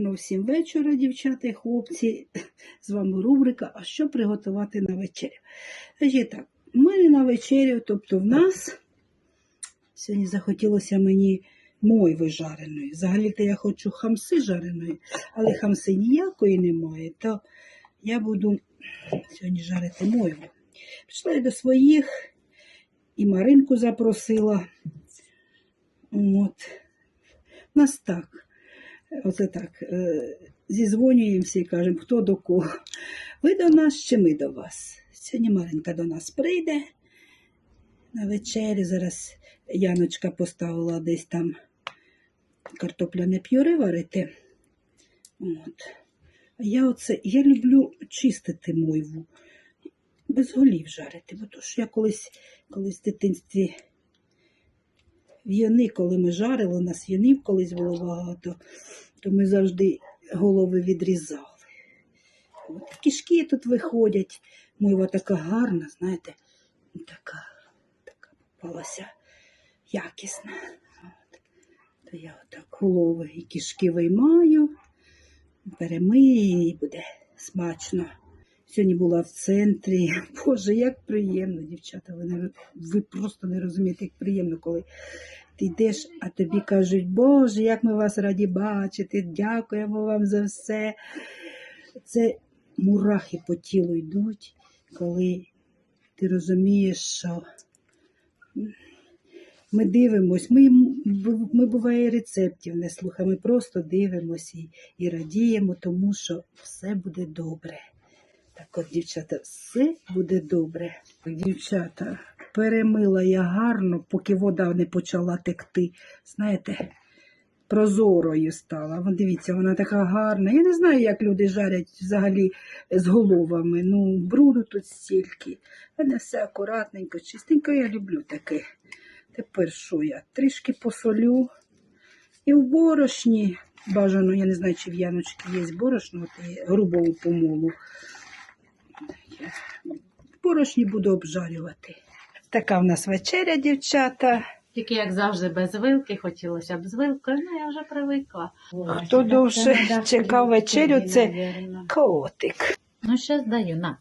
Гарного всім вечора, дівчата і хлопці. З вами рубрика А що приготувати на вечерю? Значить так, мене на вечерю, тобто в нас сьогодні захотілося мені мойви жареної. Взагалі-то я хочу хамси жареної, але хамси ніякої немає, то я буду сьогодні жарити мойву. Пішла я до своїх і Маринку запросила. От. У нас так. Оце так. е, Зізвонюємося і кажемо, хто до кого. Ви до нас чи ми до вас? Сьогодні Маринка до нас прийде на вечерю. Зараз Яночка поставила десь там картопляне пюре варити. От. Я оце, я люблю чистити мойву, без голів жарити, бо то ж я колись, колись в дитинстві в'яни, коли ми жарили, у нас в'янів колись було багато, то ми завжди голови відрізали. От кішки тут виходять. Мойва така гарна, знаєте, така, така попалася якісна. От. То я отак голови і кішки виймаю, перемию і буде смачно. Сьогодні була в центрі. Боже, як приємно, дівчата. Ви, не, ви просто не розумієте, як приємно, коли ти йдеш, а тобі кажуть, Боже, як ми вас раді бачити, дякуємо вам за все. Це мурахи по тілу йдуть, коли ти розумієш, що ми дивимось, ми, ми буває рецептів не слухаємо, ми просто дивимося і, і радіємо, тому що все буде добре. Так от, дівчата, все буде добре. Дівчата, перемила я гарно, поки вода не почала текти. Знаєте, прозорою стала. Вон, дивіться, вона така гарна. Я не знаю, як люди жарять взагалі з головами. Ну, бруду тут стільки. Мене все акуратненько, чистенько, я люблю таке. Тепер що я? Трішки посолю. І в борошні бажано, я не знаю, чи в Яночки є борошно, от грубого помолу. Борошні буду обжарювати. Така в нас вечеря, дівчата. Тільки, як завжди, без вилки, хотілося б з вилкою, ну я вже привикла. Хто довше чекав вечерю, це котик. Ну, ще здаю, на.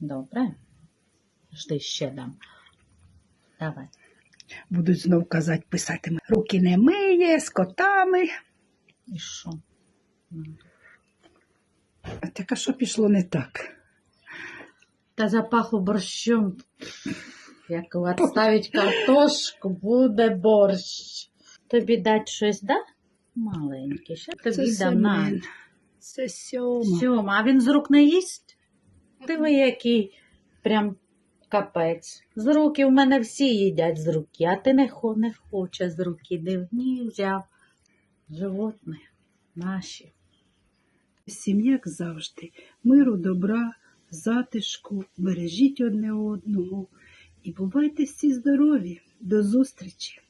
Добре. Жди ще дам. Давай. Будуть знов казати, писати, руки не миє, з котами. І що? А так, а що пішло не так? Та запахло борщом. Як відставить картошку, буде борщ. Тобі дать щось, да? Маленьке. Ще тобі дам на. Це сьома. Сьома, а він з рук не їсть? Диви, який прям капець. З руки в мене всі їдять з руки, а ти не, хо, не хоче з руки. Див, ні, взяв. Животне наші. Всім, як завжди, миру, добра, затишку, бережіть одне одного і бувайте всі здорові. До зустрічі!